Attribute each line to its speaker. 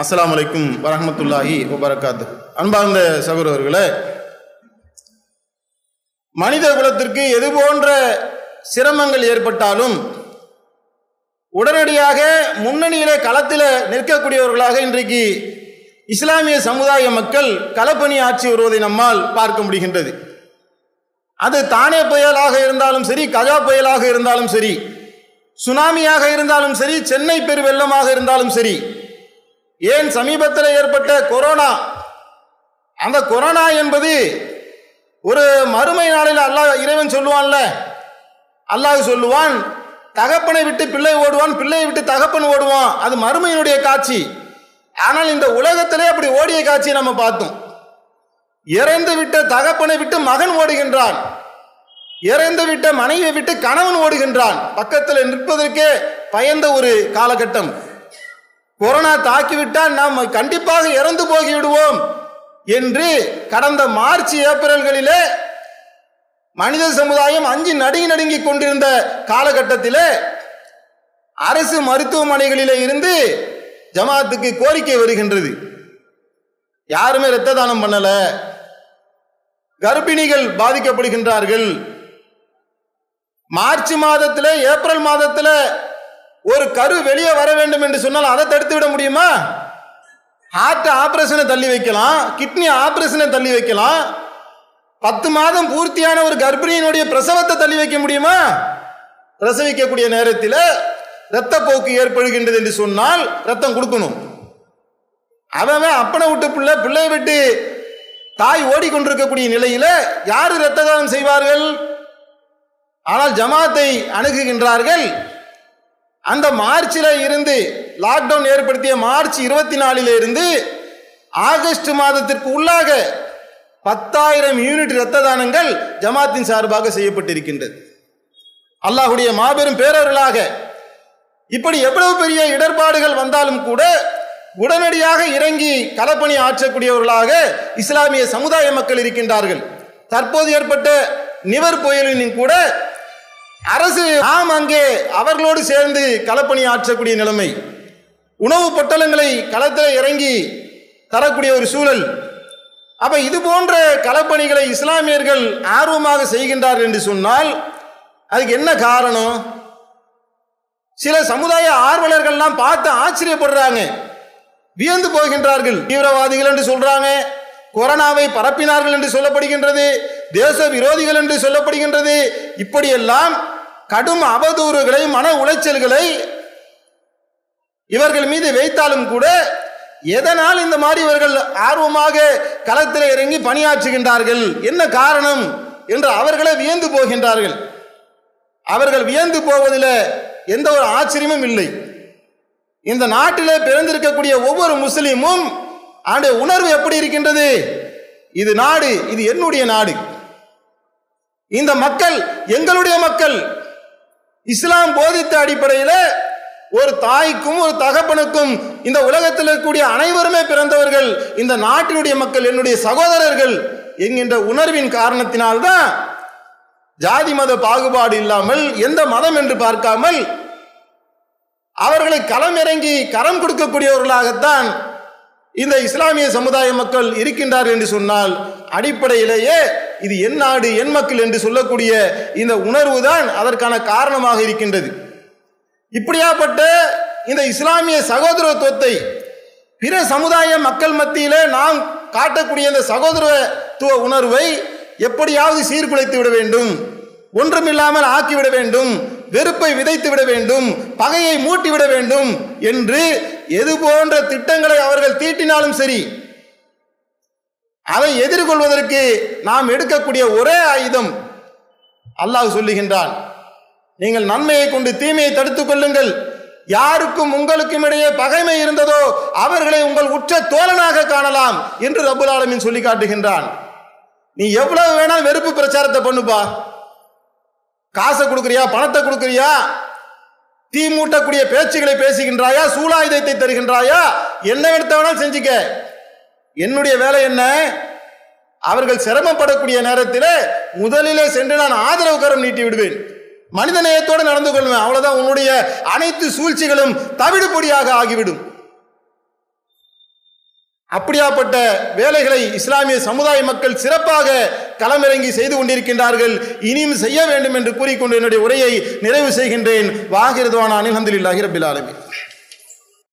Speaker 1: அஸ்லாம் அலைக்கும் வரமத்துல்லாஹி வபரகாத்து. அன்பார்ந்த சகோதரர்களே மனித குலத்திற்கு எது போன்ற சிரமங்கள் ஏற்பட்டாலும் உடனடியாக முன்னணியிலே களத்தில் நிற்கக்கூடியவர்களாக இன்றைக்கு இஸ்லாமிய சமுதாய மக்கள் களப்பணி ஆட்சி வருவதை நம்மால் பார்க்க முடிகின்றது. அது தானே புயலாக இருந்தாலும் சரி கஜா புயலாக இருந்தாலும் சரி சுனாமியாக இருந்தாலும் சரி சென்னை பெருவெள்ளமாக இருந்தாலும் சரி ஏன் சமீபத்தில் ஏற்பட்ட கொரோனா? அந்த கொரோனா என்பது ஒரு மறுமை நாளில் அல்லாஹ் இறைவன் சொல்லுவான்ல அல்லாஹ் சொல்லுவான் தகப்பனை விட்டு பிள்ளை ஓடுவான் பிள்ளையை விட்டு தகப்பன் ஓடுவான். அது மறுமையினுடைய காட்சி. ஆனால் இந்த உலகத்திலே அப்படி ஓடிய காட்சியை நம்ம பார்த்தோம். இறந்து விட்ட தகப்பனை விட்டு மகன் ஓடுகின்றான். இறந்து விட்ட மனைவியை விட்டு கணவன் ஓடுகின்றான். பக்கத்தில் நிற்பதற்கே பயந்த ஒரு காலகட்டம். கொரோனா தாக்கிவிட்டால் நாம் கண்டிப்பாக இறந்து போகிவிடுவோம் என்று கடந்த மார்ச் ஏப்ரல்களிலே மனித சமுதாயம் அஞ்சு நடுங்கி நடுங்கி கொண்டிருந்த காலகட்டத்திலே அரசு மருத்துவமனைகளிலே இருந்து ஜமாத்துக்கு கோரிக்கை வருகின்றது. யாருமே இரத்த தானம் பண்ணல. கர்ப்பிணிகள் பாதிக்கப்படுகின்றார்கள். மார்ச் மாதத்தில் ஏப்ரல் மாதத்தில் ஒரு கரு வெளியே வர வேண்டும் என்று சொன்னால் அதை தடுத்து விட முடியுமா? ஹார்ட் ஆபரேஷனை தள்ளி வைக்கலாம். கிட்னி ஆபரேஷனை தள்ளி வைக்கலாம். பத்து மாதம் பூர்த்தியான ஒரு கர்ப்பிணியினுடைய பிரசவத்தை தள்ளி வைக்க முடியுமா? பிரசவிக்கக்கூடிய நேரத்தில் இரத்த போக்கு ஏற்படுகின்றது என்று சொன்னால் ரத்தம் கொடுக்கணும். அவன் அப்பனை விட்டு பிள்ளை பிள்ளை விட்டு தாய் ஓடிக்கொண்டிருக்கக்கூடிய நிலையில யாரு இரத்த தானம் செய்வார்கள்? ஆனால் ஜமாத்தை அணுகுகின்றார்கள். அந்த மார்ச்சில் இருந்து லாக்டவுன் ஏற்படுத்திய மார்ச் இருபத்தி நாலில் இருந்து ஆகஸ்ட் மாதத்திற்கு உள்ளாக பத்தாயிரம் யூனிட் இரத்த தானங்கள் ஜமாத்தின் சார்பாக செய்யப்பட்டிருக்கின்றது. அல்லாஹுடைய மாபெரும் பேரர்களாக இப்படி எவ்வளவு பெரிய இடர்பாடுகள் வந்தாலும் கூட உடனடியாக இறங்கி களப்பணி ஆற்றக்கூடியவர்களாக இஸ்லாமிய சமுதாய மக்கள் இருக்கின்றார்கள். தற்போது ஏற்பட்ட நிவர் புயலினும் கூட அரசு நாம் அங்கே அவர்களோடு சேர்ந்து களப்பணி ஆற்றக்கூடிய நிலைமை. உணவு பொட்டலங்களை களத்தில் இறங்கி தரக்கூடிய ஒரு சூழல். அப்ப இது போன்ற களப்பணிகளை இஸ்லாமியர்கள் ஆர்வமாக செய்கின்றார்கள் என்று சொன்னால் அதுக்கு என்ன காரணம்? சில சமுதாய ஆர்வலர்கள்லாம் பார்த்து ஆச்சரியப்படுறாங்க. வியந்து போகின்றார்கள். தீவிரவாதிகள் என்று சொல்றாங்க. கொரோனாவை பரப்பினார்கள் என்று சொல்லப்படுகின்றது தேச விரோதிகள் என்று சொல்லப்படுகின்றது. இப்படியெல்லாம் கடும் அவதூறுகளை மன உளைச்சல்களை இவர்கள் மீது வைத்தாலும் கூட எதனால் இந்த மாதிரி இவர்கள் ஆர்வமாக களத்தில் இறங்கி பணியாற்றுகின்றார்கள்? என்ன காரணம்? என்று அவர்களே வியந்து போகின்றார்கள். அவர்கள் வியந்து போவதில் எந்த ஒரு ஆச்சரியமும் இல்லை. இந்த நாட்டிலே பிறந்திருக்கக்கூடிய ஒவ்வொரு முஸ்லீமும் ஆண்டு உணர்வு எப்படி இருக்கின்றது? இது நாடு இது என்னுடைய நாடு. இந்த மக்கள் எங்களுடைய மக்கள் இஸ்லாம் போதித்த அடிப்படையில் ஒரு தாய்க்கும் ஒரு தகப்பனுக்கும் இந்த உலகத்தில் இருக்கக்கூடிய அனைவருமே பிறந்தவர்கள் இந்த நாட்டினுடைய மக்கள் என்னுடைய சகோதரர்கள் என்கின்ற உணர்வின் காரணத்தினால்தான் ஜாதி மத பாகுபாடு இல்லாமல் எந்த மதம் என்று பார்க்காமல் அவர்களை களம் இறங்கி கரம் கொடுக்கக்கூடியவர்களாகத்தான் இந்த இஸ்லாமிய சமுதாய மக்கள் இருக்கின்றார் என்று சொன்னால் அடிப்படையிலேயே இது என் நாடு என் மக்கள் என்று சொல்லக்கூடிய இந்த உணர்வு தான் அதற்கான காரணமாக இருக்கின்றது. இப்படியாப்பட்ட இந்த இஸ்லாமிய சகோதரத்துவத்தை பிற சமுதாய மக்கள் மத்தியிலே நாம் காட்டக்கூடிய இந்த சகோதரத்துவ உணர்வை எப்படியாவது சீர்குலைத்து விட வேண்டும் ஒன்றுமில்லாமல் ஆக்கிவிட வேண்டும் வெறுப்பை விதைத்து விட வேண்டும் பகையை மூட்டிவிட வேண்டும் என்று எது போன்ற திட்டங்களை அவர்கள் தீட்டினாலும் சரி அதை எதிர்கொள்வதற்கு நாம் எடுக்கக்கூடிய ஒரே ஆயுதம் அல்லாஹ் சொல்லுகின்றான். நீங்கள் நன்மையை கொண்டு தீமையை தடுத்துக் கொள்ளுங்கள். யாருக்கும் உங்களுக்கும் இடையே பகைமை இருந்ததோ அவர்களை உங்கள் உற்ற தோழனாக காணலாம் என்று ரபுல் ஆலமின் சொல்லி காட்டுகின்றான். நீ எவ்வளவு வேணாலும் வெறுப்பு பிரச்சாரத்தை பண்ணுப்பா. காசை கொடுக்குறியா பணத்தை கொடுக்குறியா? தீ மூட்டக்கூடிய பேச்சுகளை பேசுகின்றாயா? சூலாயுதத்தை தருகின்றாயா? என்ன எடுத்த வேணாலும் செஞ்சுக்க? என்னுடைய வேலை என்ன? அவர்கள் சிரமப்படக்கூடிய நேரத்தில் முதலிலே சென்று நான் ஆதரவு கரம் நீட்டி விடுவேன். மனித நேயத்தோடு நடந்து கொள்வேன். அவ்வளவுதான். உன்னுடைய அனைத்து சூழ்ச்சிகளும் தவிடுபொடியாக ஆகிவிடும். அப்படியாப்பட்ட வேலைகளை இஸ்லாமிய சமுதாய மக்கள் சிறப்பாக களமிறங்கி செய்து கொண்டிருக்கின்றார்கள். இனியும் செய்ய வேண்டும் என்று கூறிக்கொண்டு என்னுடைய உரையை நிறைவு செய்கின்றேன். வாகிருதுவான அனில் ஹந்தில்லாஹி ரபில்